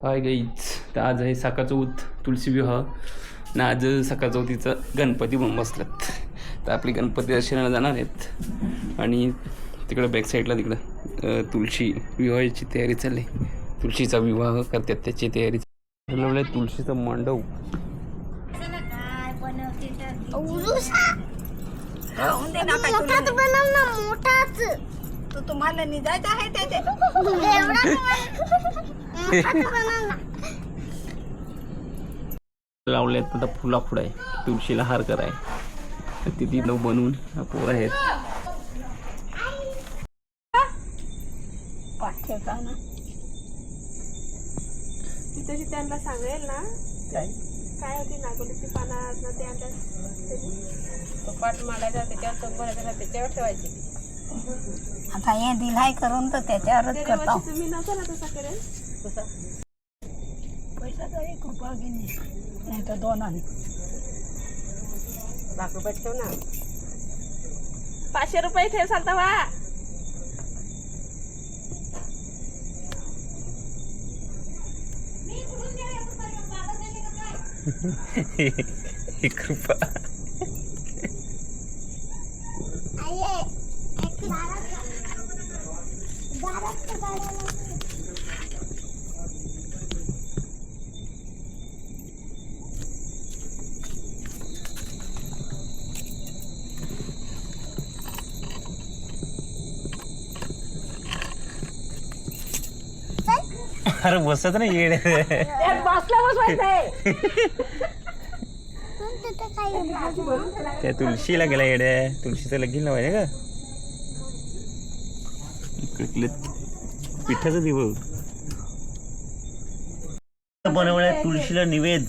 हाय गाईच तर आज आहे साका चौथ तुळशी विवाह. आणि आज साका चौथीचं गणपती पण बसल्यात तर आपली गणपती दर्शनाला जाणार आहेत. आणि तिकडं बॅक साईडला तिकडं तुळशी विवाहाची तयारी चालली. तुळशीचा विवाह करतात त्याची तयारी आहे तुळशीचं मांडव मोठाच बनव ना मोठाच तो तुम्हाला निजायचं आहे लावल्यात आता फुला फुड आहे. तुळशीला हार कराय तर ती तिथं बनवून ह्या पोरं आहेत. तिथे त्यांना सांगेल ना. काय? काय होती नागोलीची पानं ना ते आता तो पाठ त्याच्यावर तो भरायचा त्याच्यावर ठेवायची. आता हे दिलाय करून तर त्याच्यावरच करतो. तुम्ही नसा ना तसा करेल? पैसा. तर एक रुपया घेणे नाही तर दोन आणे. लाख रुपये ठेव ना. पाचशे रुपये ठेव चालता वा एक रुपया. अरे बसत ना येड. बसला बसवायचंय. त्या तुळशीला गेला येड्या तुळशीचं लगीन लावायचं का? इकडे पिठाचं दिव बनवल्या तुळशीला निवेद.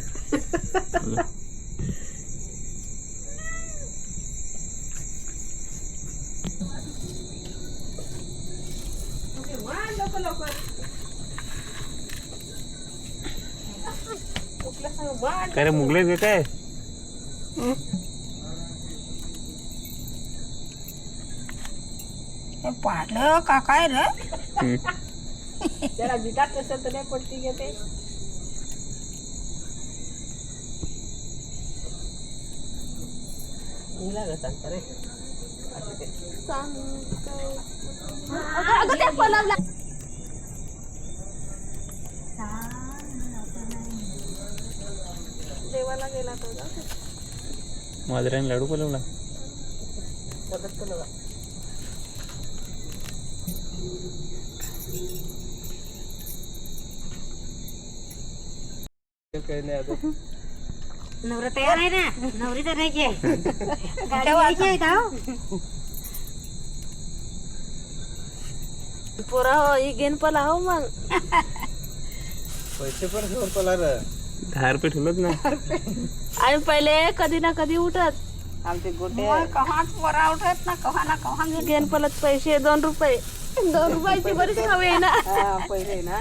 काय रे मुगले गे काय? हे? पाडलं का काय रे? जरा बिटात असेल तर नाही पडती घेते अगं त्या पलवला देवाला गेला तो दे. माजऱ्याने लाडू बोलवला. नवरा तयार आहे ना? नवरी तर नाही हो? पोरा हो ही गेन पला हो मग दहा रुपये ठेवलंच ना आणि पहिले कधी ना कधी उठत. आमचे गोटे कव्हाच पोरा उठत ना कव्हा ना कव्हा गेन पलत पैसे दोन रुपये. दोन रुपयाची बरीच हवी आहे ना. पहिले ना.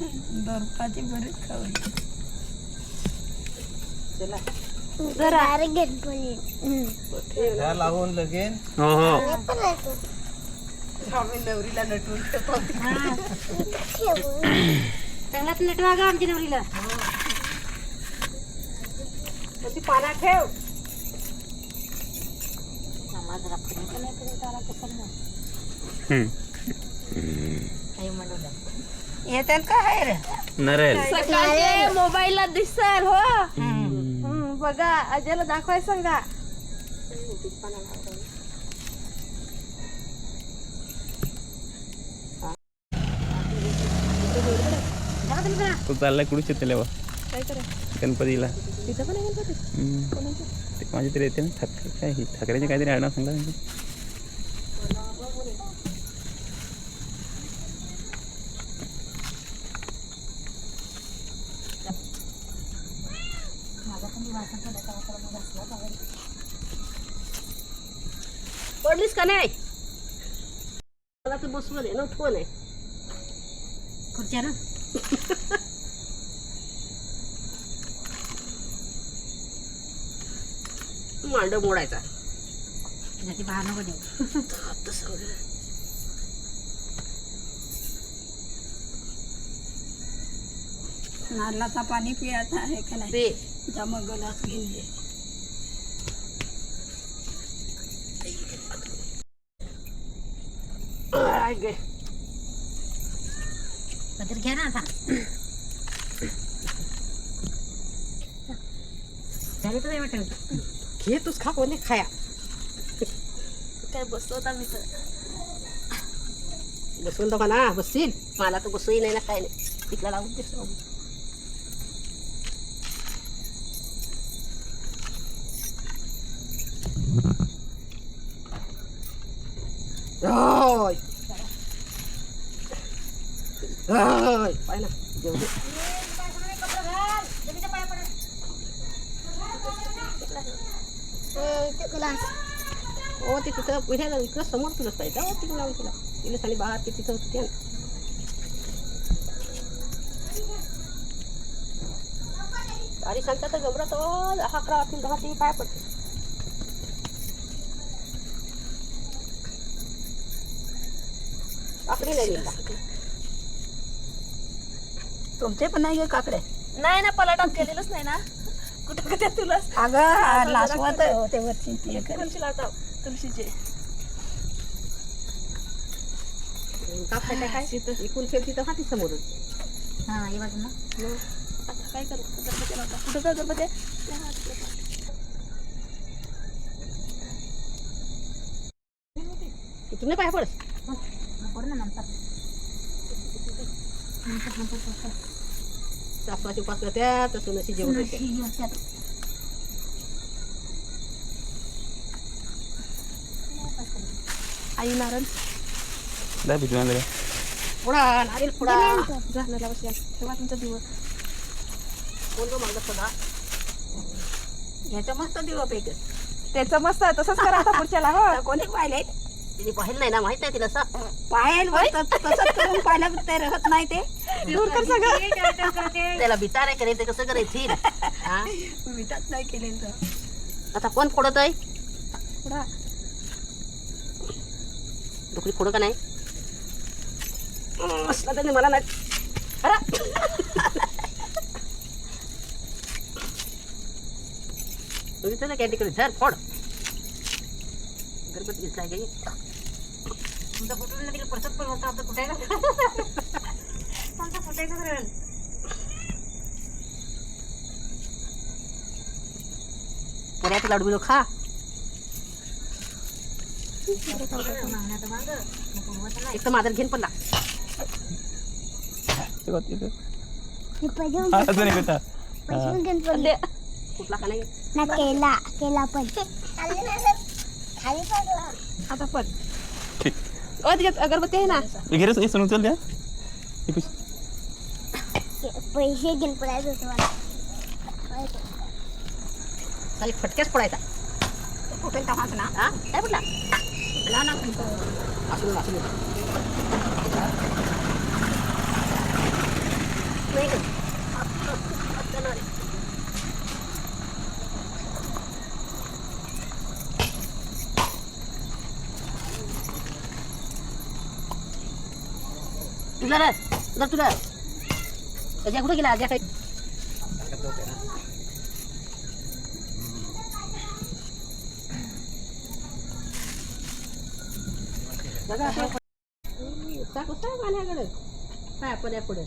दोन रुपयाची बरीच खावी चला. जरा. हो हो. आम्ही नवरीला नटून ठेवतो. चांगलाच नटवा गा आमच्या नवरीला. ती पाना ठेव. येतात का आहे रे नरेल सकाळचे मोबाईलला दिसताल हो. हम्म, बघा अजयला दाखवाय सांगा. तो चाललाय कुठे चितलेवा काय गणपतीला. तिथं पण आहे गणपती? हम्म. ते माझे तरी येते ना ठाकरे काय हे ठाकरेचे काहीतरी आडनाव सांगला त्यांचे. पडलीस का नाही? मला तर बसवलं आहे ना फोन आहे खुर्च्या ना. मांड मोडायचा. नारळाचा पाणी पियाचा आहे का नाही? मग गलास घेऊन ये. घ्या ना आता. झाले तर वाटत? घे तूच खा कोणी खाया काय बसवता मी तर बसून तो ना बसशील मला तर बसूही नाही ना काय नाही तिथला लावून दे ओय ओय पाय ना ओ ते तिथं पुढे इकडं समोर तुलाच पाहिजे हो तिकडे लावून तुला तिला साली बाहेर ते तिथं होते ना अरे सांगता तर गबरा तो दहा अकरा वाजतील दहा ते पाय पडते काकडी नाही तुमचे पण नाही गे काकडे. नाही ना पलाटात केलेलंच नाही ना. कुठं कुठे तुला अगं लासवत होते वरची ते. तुळशी लावता तुळशीचे कापसाच्या काय? हाती समोरच हा ये बाजून आता काय करू? गणपती लावता कुठं कर गणपती? इथून नाही पाय पडस पड ना नंतर. सासवाची उपास करत्या तर सुनाशी जेवण आई नारळ दाय भिजून आलं पुढा नारील पुढा झालं बस ठेवा तुमचा दिवस कोण तो मागत सदा ह्याचं मस्त दिवा पैक त्याचं मस्त आहे, तसंच करा आता पुढच्याला हो कोणी पाहिले तिने पाहिलं नाही ना माहीत नाही तिला असं? पाहेल तसंच करून पाहिलं ते राहत नाही ते. दूर कर सगळं. त्याला बिचार आहे करायचं कसं करायची विचार नाही केलेलं आता कोण फोडत आहे? पुढा. डोकरी फोड का नाही? असला त्याने मला नाही अरे! काय तिकडे? झर फोड. गणपती दिसलाय काही तुमचा कुठून तिकडे परसत पण होता आता कुठे तुमचा फुटायचं करेल पुऱ्याचे लाडू बिडू खा. एक तर माझा घेऊन पडला अजून एक होता दे. कुठला का नाही ना केला केला पण. आता पण ओ त्याच्यात अगरबत्ती आहे ना. घे रे सोनू चल द्या. हे पुश. पैसे घेऊन पडायचं होतं फटक्याच पडायचा कुठे ना? हा? काय पडला ना ना असू दे, असू दे. नाही गं. तुझा रे तुझा तुझा अजय कुठे गेला अजय काही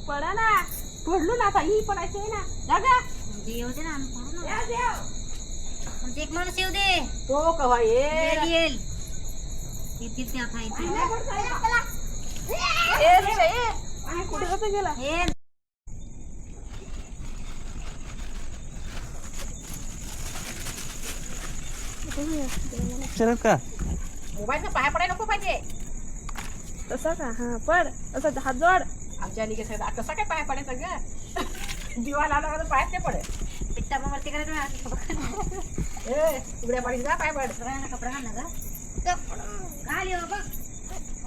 पडा ना. पडलो ना आता. ही पडायची ना. जागा येऊ दे ना आम्ही पडू ना. आमचे एक माणूस येऊ दे. तो कवा येईल? येईल येतील ते आता येतील. कुठे होतं गेला? हे शरद का? मोबाईलचा पाया पडायला नको पाहिजे. तसा का? हा पड. असं हात जोड. आमच्या निघे कसा काय पाया पडायचा ग? दिवा लावला का तर पायात नाही पडे पिट्टा वरती करायचं उघड्या पाडी जा पाय पड. कपडा ना कपडा घाल ना ग. घाल बघ.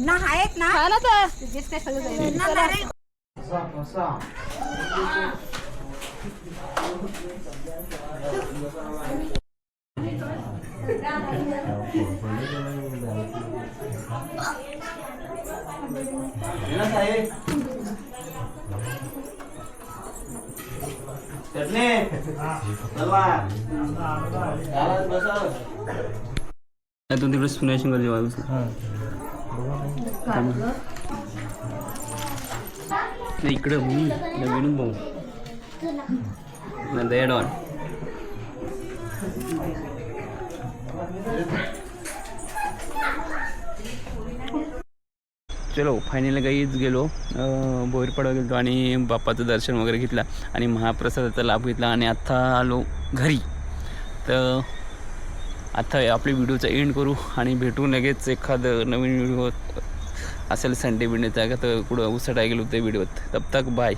ना आहेत ना. हा ना तर. तेच काय सगळं जाईल. ना नारळ त्यातून तिकडे सुन्याशंकर जेव्हा बसला नाही इकडं मी नवीन भाऊ. ना दया ऑन चलो फायनल काहीच गेलो. बोरपाडा गेलो आणि बाप्पाचं दर्शन वगैरे घेतलं आणि महाप्रसादाचा लाभ घेतला आणि आत्ता आलो घरी. तर आता आपल्या व्हिडिओचा एंड करू आणि भेटू लगेच एखादं नवीन व्हिडिओ असेल संडे बिंडेचा का तर कुठं उसटाय गेलो ते व्हिडिओत तब तक बाय